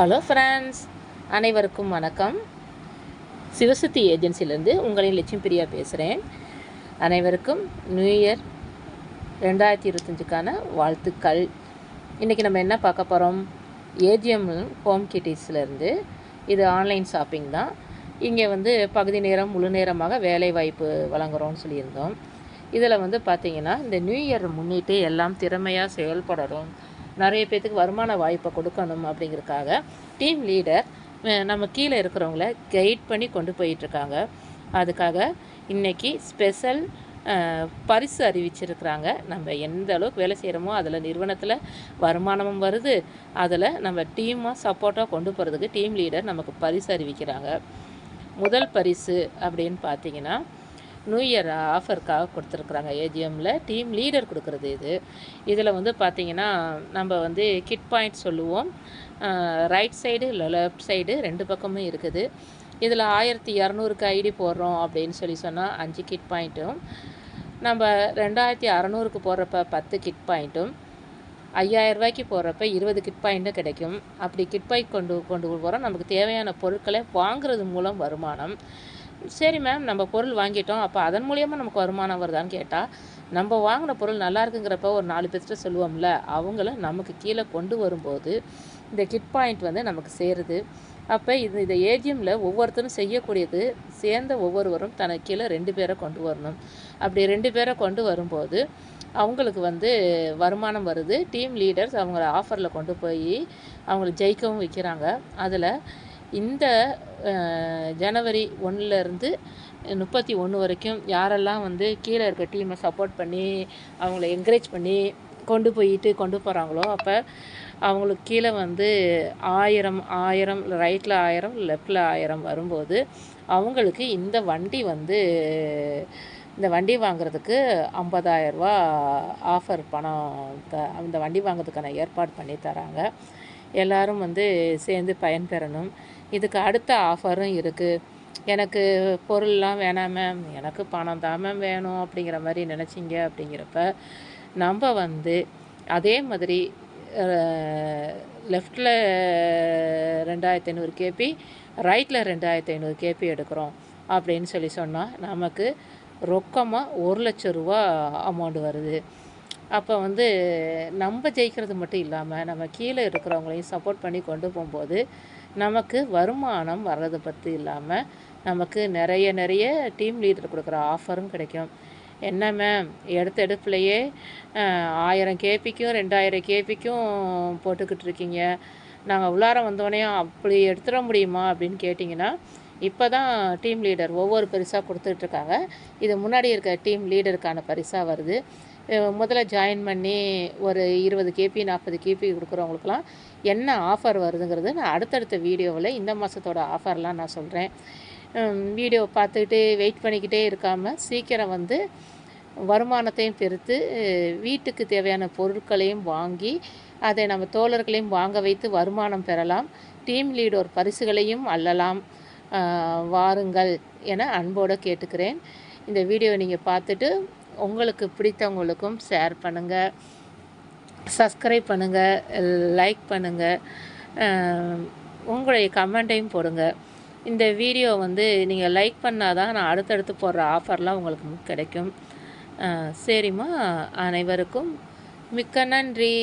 Hello friends அனைவருக்கும் வணக்கம். சிவசக்தி ஏஜென்சிலேருந்து உங்களின் லட்சுமி பிரியா பேசுகிறேன் அனைவருக்கும் நியூ இயர் ரெண்டாயிரத்தி இருபத்தஞ்சுக்கான வாழ்த்துக்கள். இன்றைக்கி நம்ம என்ன பார்க்க போகிறோம் ஏஜிஎம் ஹோம் கிட்டிஸ்லேருந்து இது ஆன்லைன் ஷாப்பிங் தான். இங்கே வந்து பகுதி நேரம் முழு நேரமாக வேலை வாய்ப்பு வழங்குறோம்னு சொல்லியிருந்தோம். இதில் வந்து பார்த்திங்கன்னா இந்த நியூ இயர் முன்னிட்டு எல்லாம் திறமையாக செயல்படணும். நிறைய பேர்த்துக்கு வருமான வாய்ப்பை கொடுக்கணும் அப்படிங்கிறதுக்காக டீம் லீடர் நம்ம கீழே இருக்கிறவங்கள கைட் பண்ணி கொண்டு போயிட்டுருக்காங்க அதுக்காக இன்றைக்கி ஸ்பெஷல் பரிசு அறிவிச்சிருக்கிறாங்க. நம்ம எந்த அளவுக்கு வேலை செய்கிறோமோ அதில் நிறுவனத்தில் வருமானமும் வருது. அதில் நம்ம டீமாக சப்போர்ட்டாக கொண்டு போகிறதுக்கு டீம் லீடர் நமக்கு பரிசு அறிவிக்கிறாங்க. முதல் பரிசு அப்படின்னு பார்த்தீங்கன்னா நியூ இயர் ஆஃபருக்காக கொடுத்துருக்குறாங்க ஏஜிஎம்மில் டீம் லீடர் கொடுக்குறது இது. இதில் வந்து பார்த்திங்கன்னா நம்ம வந்து கிட் பாயிண்ட் சொல்லுவோம். ரைட் சைடு இல்லை லெஃப்ட் சைடு ரெண்டு பக்கமும் இருக்குது. இதில் ஆயிரத்தி இரநூறுக்கு ஐடி போடுறோம் அப்படின்னு சொல்லி சொன்னால் அஞ்சு கிட் பாயிண்ட்டும் நம்ம ரெண்டாயிரத்தி அறநூறுக்கு போடுறப்ப பத்து கிட் பாயிண்ட்டும் ஐயாயிரம் ரூபாய்க்கு போடுறப்ப இருபது கிட் பாயிண்ட்டும் கிடைக்கும். அப்படி கிட் பாயிண்ட் கொண்டு கொண்டு போகிறோம் நமக்கு தேவையான பொருட்களை வாங்குறது மூலம் வருமானம். சரி மேம் நம்ம பொருள் வாங்கிட்டோம். அப்போ அதன் மூலியமாக நமக்கு வருமானம் வருதான்னு கேட்டால் நம்ம வாங்கின பொருள் நல்லா இருக்குங்கிறப்ப ஒரு நாலு பேர்கிட்ட சொல்லுவோம்ல அவங்கள நமக்கு கீழே கொண்டு வரும்போது இந்த கிட் பாயிண்ட் வந்து நமக்கு சேருது. அப்போ இது இந்த ஏஜிஎம்மில் ஒவ்வொருத்தரும் செய்யக்கூடியது சேர்ந்த ஒவ்வொருவரும் தனக்கு கீழே ரெண்டு பேரை கொண்டு வரணும். அப்படி ரெண்டு பேரை கொண்டு வரும்போது அவங்களுக்கு வந்து வருமானம் வருது. டீம் லீடர்ஸ் அவங்கள ஆஃபரில் கொண்டு போய் அவங்கள ஜெயிக்கவும் வைக்கிறாங்க. அதில் இந்த ஜனவரி ஒன்றுலேருந்து முப்பத்தி ஒன்று வரைக்கும் யாரெல்லாம் வந்து கீழே இருக்க டீமை சப்போர்ட் பண்ணி அவங்கள என்கரேஜ் பண்ணி கொண்டு போயிட்டு கொண்டு போகிறாங்களோ அப்போ அவங்களுக்கு கீழே வந்து ஆயிரம் ஆயிரம் ரைட்டில் ஆயிரம் லெஃப்டில் ஆயிரம் வரும்போது அவங்களுக்கு இந்த வண்டி வந்து இந்த வண்டி வாங்குறதுக்கு ஐம்பதாயிரரூபா ஆஃபர் பணம் த அந்த வண்டி வாங்குறதுக்கான ஏற்பாடு பண்ணி தராங்க. எல்லோரும் வந்து சேர்ந்து பயன்பெறணும். இதுக்கு அடுத்த ஆஃபரும் இருக்குது எனக்கு பொருள்லாம் வேணாம் மேம் எனக்கு பணம் தான் மேம் வேணும் அப்படிங்கிற மாதிரி நினச்சிங்க அப்படிங்கிறப்ப நம்ம வந்து அதே மாதிரி லெஃப்டில் ரெண்டாயிரத்தி ஐநூறு கேபி ரைட்டில் ரெண்டாயிரத்தி ஐநூறு கேபி எடுக்கிறோம் அப்படின்னு சொல்லி சொன்னால் நமக்கு ரொக்கமாக ஒரு லட்ச ரூபா அமௌண்ட் வருது. அப்போ வந்து நம்ம ஜெயிக்கிறது மட்டும் இல்லாமல் நம்ம கீழே இருக்கிறவங்களையும் சப்போர்ட் பண்ணி கொண்டு போகும்போது நமக்கு வருமானம் வர்றதை பற்றி இல்லாமல் நமக்கு நிறைய நிறைய டீம் லீடர் கொடுக்குற ஆஃபரும் கிடைக்கும். என்ன மேம் எடுத்த எடுப்புலையே ஆயிரம் கேபிக்கும் ரெண்டாயிரம் கேபிக்கும் போட்டுக்கிட்டு இருக்கீங்க. நாங்கள் உள்ளார வந்தோடனே அப்படி எடுத்துட முடியுமா அப்படின்னு கேட்டிங்கன்னா இப்போ தான் டீம் லீடர் ஒவ்வொரு பரிசாக கொடுத்துட்ருக்காங்க இது முன்னாடி இருக்க டீம் லீடருக்கான பரிசாக வருது. முதல்ல ஜாயின் பண்ணி ஒரு இருபது கேபி நாற்பது கேபி கொடுக்குறவங்களுக்குலாம் என்ன ஆஃபர் வருதுங்கிறது நான் அடுத்தடுத்த வீடியோவில் இந்த மாதத்தோட ஆஃபர்லாம் நான் சொல்கிறேன் வீடியோ பார்த்துக்கிட்டே வெயிட் பண்ணிக்கிட்டே இருக்காமல் சீக்கிரம் வந்து வருமானத்தையும் பெருத்து வீட்டுக்கு தேவையான பொருட்களையும் வாங்கி அதை நம்ம தோழர்களையும் வாங்க வைத்து வருமானம் பெறலாம். டீம் லீடர் பரிசுகளையும் அள்ளலாம். வாருங்கள் என அன்போடு கேட்டுக்கிறேன். இந்த வீடியோ நீங்கள் பார்த்துட்டு உங்களுக்கு பிடித்தவங்களுக்கும் ஷேர் பண்ணுங்கள் சப்ஸ்கிரைப் பண்ணுங்கள் லைக் பண்ணுங்கள் உங்களுடைய கமெண்ட்டையும் போடுங்க. இந்த வீடியோ வந்து நீங்கள் லைக் பண்ணால் தான் நான் அடுத்தடுத்து போடுற ஆஃபர்லாம் உங்களுக்கு கிடைக்கும். சரிம்மா. அனைவருக்கும் மிக்க நன்றி.